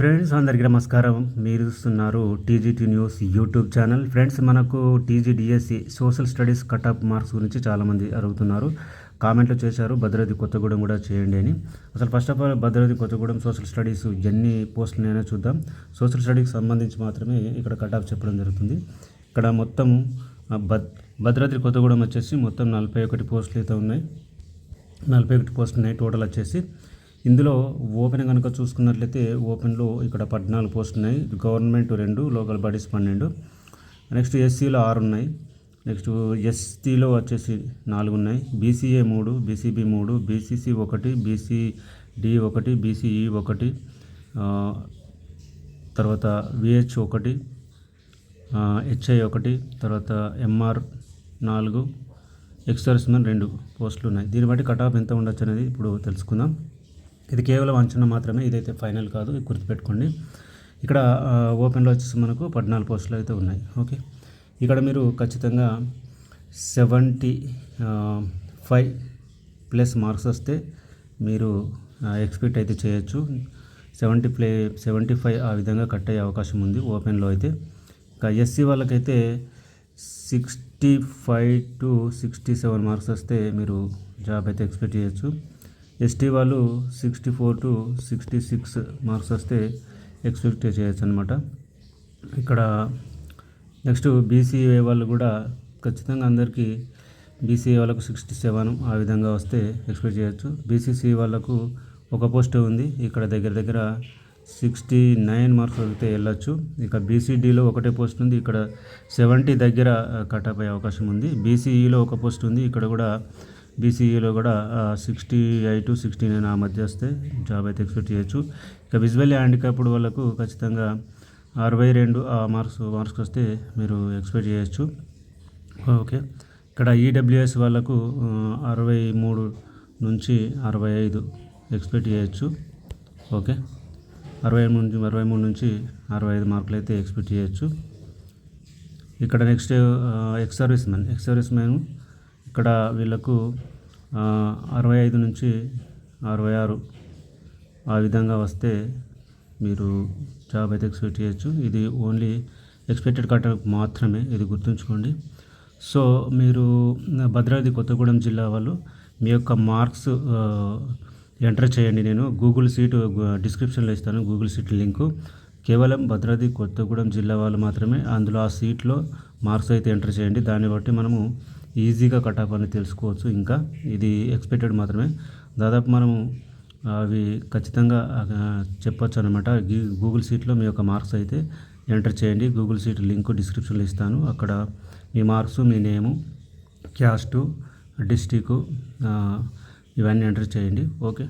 Friends అందరికీ నమస్కారం. మీరు చూస్తున్నారు TGT news YouTube channel. Friends మనకు TGDSC social studies cut off marks గురించి చాలామంది అడుగుతున్నారు. కామెంట్లు చేశారు భద్రాద్రి కొత్తగూడెం కూడా చేయండి అని. అసలు first of all Bhadradri Kothagudem social studies ఎన్ని పోస్టులైనా చూద్దాం. సోషల్ స్టడీకి సంబంధించి మాత్రమే ఇక్కడ కట్ ఆఫ్ చెప్పడం జరుగుతుంది. ఇక్కడ మొత్తం భద్రాద్రి కొత్తగూడెం వచ్చేసి మొత్తం నలభై ఒకటి పోస్టులు అయితే ఉన్నాయి. నలభై ఒకటి పోస్టులు ఉన్నాయి టోటల్ వచ్చేసి. ఇందులో ఓపెన్ కనుక చూసుకున్నట్లయితే ఓపెన్లో ఇక్కడ పద్నాలుగు పోస్టులు ఉన్నాయి. గవర్నమెంట్ రెండు లోకల్ బాడీస్ పన్నెండు. నెక్స్ట్ ఎస్సీలో ఆరు ఉన్నాయి. నెక్స్ట్ ఎస్టీలో వచ్చేసి నాలుగు ఉన్నాయి. బీసీఏ మూడు బీసీబీ మూడు బీసీసీ ఒకటి బీసీడి ఒకటి బీసీఈ ఒకటి తర్వాత విహెచ్ ఒకటి హెచ్ఐ ఒకటి తర్వాత ఎంఆర్ నాలుగు ఎక్సర్స్మెన్ రెండు పోస్టులు ఉన్నాయి. దీన్ని బట్టి కటాఫ్ ఎంత ఉండొచ్చు అనేది ఇప్పుడు తెలుసుకుందాం. ఇది కేవలం అంచనా మాత్రమే ఇదైతే ఫైనల్ కాదు గుర్తుపెట్టుకోండి. ఇక్కడ ఓపెన్లో వచ్చేసి మనకు పద్నాలుగు పోస్టులు అయితే ఉన్నాయి. ఓకే. ఇక్కడ మీరు ఖచ్చితంగా సెవెంటీ ఫైవ్ ప్లస్ మార్క్స్ వస్తే మీరు ఎక్స్పెక్ట్ అయితే చేయొచ్చు. సెవెంటీ ప్లే సెవెంటీ ఫైవ్ ఆ విధంగా కట్ అయ్యే అవకాశం ఉంది ఓపెన్లో అయితే. ఇంకా ఎస్సీ వాళ్ళకైతే sixty five to sixty seven marks వస్తే మీరు జాబ్ అయితే ఎక్స్పెక్ట్ చేయొచ్చు. ఎస్టీ వాళ్ళు sixty four to sixty six marks వస్తే ఎక్స్పెక్ట్ చేయొచ్చు అనమాట ఇక్కడ నెక్స్ట్ బీసీఏ వాళ్ళు కూడా ఖచ్చితంగా అందరికీ బీసీఏ వాళ్ళకు సిక్స్టీ సెవెన్ ఆ విధంగా వస్తే ఎక్స్పెక్ట్ చేయొచ్చు. బీసీసీ వాళ్ళకు ఒక పోస్ట్ ఉంది. ఇక్కడ దగ్గర దగ్గర సిక్స్టీ నైన్ మార్క్స్ వస్తే వెళ్ళొచ్చు. ఇక బీసీడీలో ఒకటే పోస్ట్ ఉంది. ఇక్కడ సెవెంటీ దగ్గర కట్ అయ్యే అవకాశం ఉంది. బీసీఈలో ఒక పోస్ట్ ఉంది. ఇక్కడ కూడా బీసీఈలో కూడా సిక్స్టీ ఎయిట్ సిక్స్టీ నైన్ ఆ మధ్య వస్తే జాబ్ అయితే ఎక్స్పెక్ట్ చేయొచ్చు. ఇక విజువల్లీ హ్యాండిక్యాప్డ్ వాళ్ళకు ఖచ్చితంగా అరవై రెండు మార్క్స్ మార్క్స్ వస్తే మీరు ఎక్స్పెక్ట్ చేయొచ్చు. ఓకే. ఇక్కడ ఈడబ్ల్యూఎస్ వాళ్ళకు అరవై మూడు నుంచి అరవై ఐదు ఎక్స్పెక్ట్ చేయొచ్చు. ఓకే. అరవై నుంచి అరవై మూడు నుంచి అరవై ఐదు మార్కులు అయితే ఎక్స్పెక్ట్ చేయొచ్చు. ఇక్కడ next ex service man ex service man ఇక్కడ వీళ్ళకు అరవై ఐదు నుంచి అరవై ఆరు ఆ విధంగా వస్తే మీరు జాబ్ అయితే ఎక్స్పెక్ట్ చేయొచ్చు. ఇది ఓన్లీ ఎక్స్పెక్టెడ్ కట్టడం మాత్రమే ఇది గుర్తుంచుకోండి. సో మీరు భద్రాద్రి కొత్తగూడెం జిల్లా వాళ్ళు మీ యొక్క మార్క్స్ ఎంటర్ చేయండి. నేను గూగుల్ సీట్ డిస్క్రిప్షన్లో ఇస్తాను గూగుల్ సీట్ లింకు. కేవలం భద్రాద్రి కొత్తగూడెం జిల్లా వాళ్ళు మాత్రమే అందులో ఆ సీట్లో మార్క్స్ అయితే ఎంటర్ చేయండి. దాన్ని బట్టి మనము ఈజీగా కట్ ఆఫ్ అని తెలుసుకోవచ్చు. ఇంకా ఇది ఎక్స్పెక్టెడ్ మాత్రమే. దాదాపు మనము అవి ఖచ్చితంగా చెప్పొచ్చు అనమాట గూగుల్ సీట్లో మీ యొక్క మార్క్స్ అయితే ఎంటర్ చేయండి. గూగుల్ సీట్ లింక్ డిస్క్రిప్షన్లో ఇస్తాను. అక్కడ మీ మార్క్స్ మీ నేము క్యాస్టు డిస్టికు ఇవన్నీ ఎంటర్ చేయండి. ఓకే.